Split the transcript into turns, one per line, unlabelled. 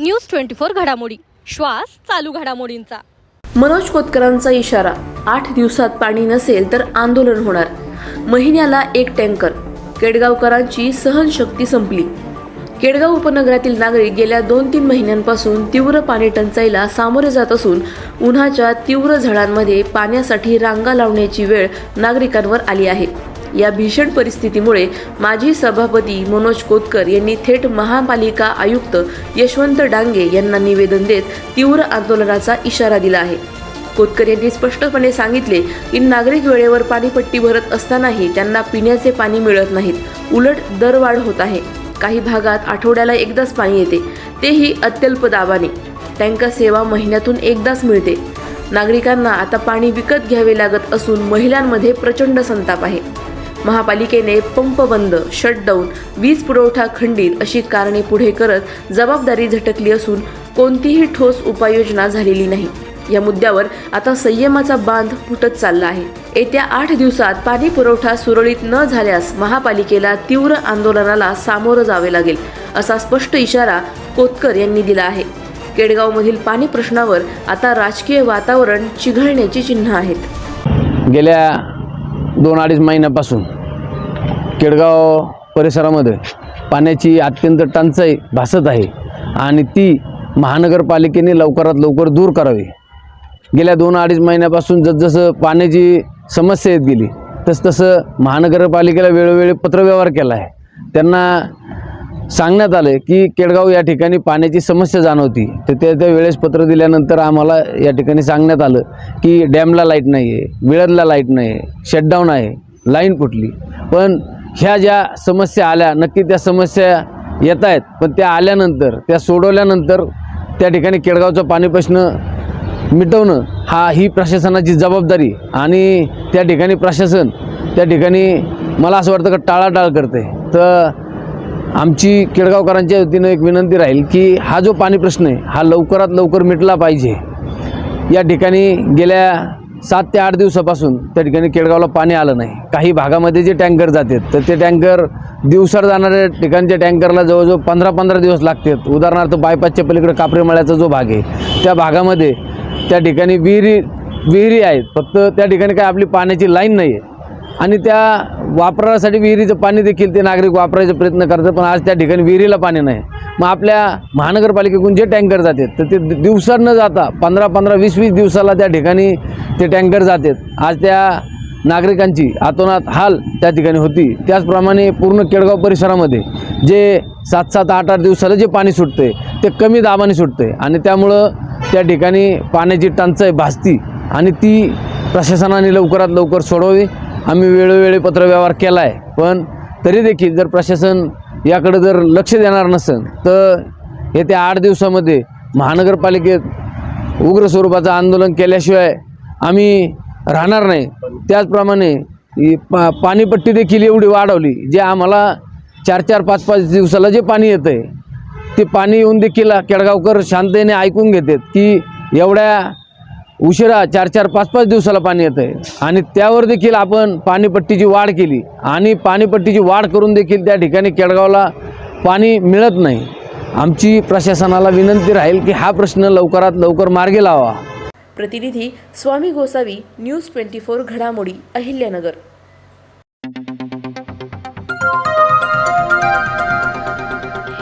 News twenty four घडामोडी. श्वास चालू घडामोडींचा.
मनोज कोतकरांचा इशारा आठ दिवसात पाणी नसेल तर आंदोलन होणार. महिन्याला एक टँकर केडगावकरांची सहनशक्ती संपली. केडगाव उपनगरातील नागरिक गेल्या दोन तीन महिन्यांपासून तीव्र पाणी टंचाईला सामोरे जात असून उन्हाच्या तीव्र झळांमध्ये पाण्यासाठी रांगा लावण्याची वेळ नागरिकांवर आली आहे. या भीषण परिस्थितीमुळे माजी सभापती मनोज कोतकर यांनी थेट महापालिका आयुक्त यशवंत डांगे यांना निवेदन देत तीव्र आंदोलनाचा इशारा दिला आहे. कोतकर यांनी स्पष्टपणे सांगितले की नागरिक वेळेवर पाणीपट्टी भरत असतानाही त्यांना पिण्याचे पाणी मिळत नाहीत. उलट दरवाढ होत आहे. काही भागात आठवड्याला एकदाच पाणी येते. तेही अत्यल्प दाबाने. टँकर सेवा महिन्यातून एकदाच मिळते. नागरिकांना आता पाणी विकत घ्यावे लागत असून महिलांमध्ये प्रचंड संताप आहे. महापालिकेने पंप बंद शटडाऊन वीज पुरवठा खंडित अशी कारणे पुढे करत जबाबदारी झटकली असून कोणतीही ठोस उपाययोजना झालेली नाही. या मुद्द्यावर आता संयमाचा बांध फुटत चालला आहे. येत्या आठ दिवसात पाणी पुरवठा सुरळीत न झाल्यास महापालिकेला तीव्र आंदोलनाला सामोरं जावे लागेल असा स्पष्ट इशारा कोतकर यांनी दिला आहे. केडगावमधील पाणी प्रश्नावर आता राजकीय वातावरण चिघळण्याची चिन्ह आहेत.
गेल्या दोन अडीच महिन्यापासून केडगाव परिसरामध्ये पाण्याची अत्यंत टंचाई भासत आहे आणि ती महानगरपालिकेने लवकरात लवकर दूर करावी. गेल्या दोन अडीच महिन्यापासून जसजसं पाण्याची समस्या येत गेली तसतसं महानगरपालिकेला वेळोवेळी पत्रव्यवहार केला आहे. त्यांना सांगण्यात आलं की केडगाव या ठिकाणी पाण्याची समस्या जाणवती. तर त्या त्या वेळेस पत्र दिल्यानंतर आम्हाला या ठिकाणी सांगण्यात आलं की डॅमला लाइट नाही आहे विळदला लाइट नाही आहे शटडाऊन आहे लाईन फुटली. पण ह्या ज्या समस्या आल्या नक्की त्या समस्या येत आहेत पण त्या आल्यानंतर त्या सोडवल्यानंतर त्या ठिकाणी केडगावचा पाणी प्रश्न मिटवणं हा ही प्रशासनाची जबाबदारी आणि त्या ठिकाणी प्रशासन त्या ठिकाणी मला असं वाटतं का टाळाटाळ करते तर आमची केळगावकरांच्या वतीनं एक विनंती राहील की हा जो पाणी प्रश्न आहे हा लवकरात लवकर मिटला पाहिजे. या ठिकाणी गेल्या सात ते आठ दिवसापासून त्या ठिकाणी केळगावला पाणी आलं नाही. काही भागामध्ये जे टँकर जातात तर ते टँकर दिवसाड जाणाऱ्या ठिकाणच्या टँकरला जवळजवळ पंधरा पंधरा दिवस लागतात. उदाहरणार्थ बायपासच्या पलीकडे कापरेमळ्याचा जो भाग आहे त्या भागामध्ये त्या ठिकाणी विहिरी विहिरी आहेत. फक्त त्या ठिकाणी काय आपली पाण्याची लाईन नाही आहे आणि त्या वापरासाठी विहिरीचं पाणी देखील ते नागरिक वापरायचा प्रयत्न करतात पण आज त्या ठिकाणी विहिरीला पाणी नाही. मग आपल्या महानगरपालिकेकडून जे टँकर जातात तर ते दिवसात न जाता पंधरा पंधरा वीस वीस दिवसाला त्या ठिकाणी ते टँकर जातात. आज त्या नागरिकांची आतोनात हाल त्या ठिकाणी होती. त्याचप्रमाणे पूर्ण केडगाव परिसरामध्ये जे सात सात आठ आठ दिवसाला जे पाणी सुटते ते कमी दाबाने सुटते आणि त्यामुळं त्या ठिकाणी पाण्याची टंचाई भासती. आणि ती प्रशासनाने लवकरात लवकर सोडवावी. आम्ही वेळोवेळी पत्रव्यवहार केला आहे पण तरी देखील जर प्रशासन याकडे जर लक्ष देणार नसेल तर येत्या आठ दिवसामध्ये महानगरपालिकेत उग्र स्वरूपाचं आंदोलन केल्याशिवाय आम्ही राहणार नाही. त्याचप्रमाणे पा पाणीपट्टी देखील एवढी वाढवली जे आम्हाला चार चार पाच पाच दिवसाला जे पाणी येतं आहे ते पाणी येऊन देखील केडगावकर शांततेने ऐकून घेतात की एवढ्या उशिरा चार चार पाच पाच दिवसाला पाणी येतं आहे आणि त्यावर देखील आपण पाणीपट्टीची वाढ केली. आणि पाणीपट्टीची वाढ करून देखील त्या ठिकाणी केडगावला पाणी मिळत नाही. आमची प्रशासनाला विनंती राहील की हा प्रश्न लवकरात लवकर मार्गी लावा.
प्रतिनिधी Swami Gosavi news twenty four घडामोडी अहिल्यानगर.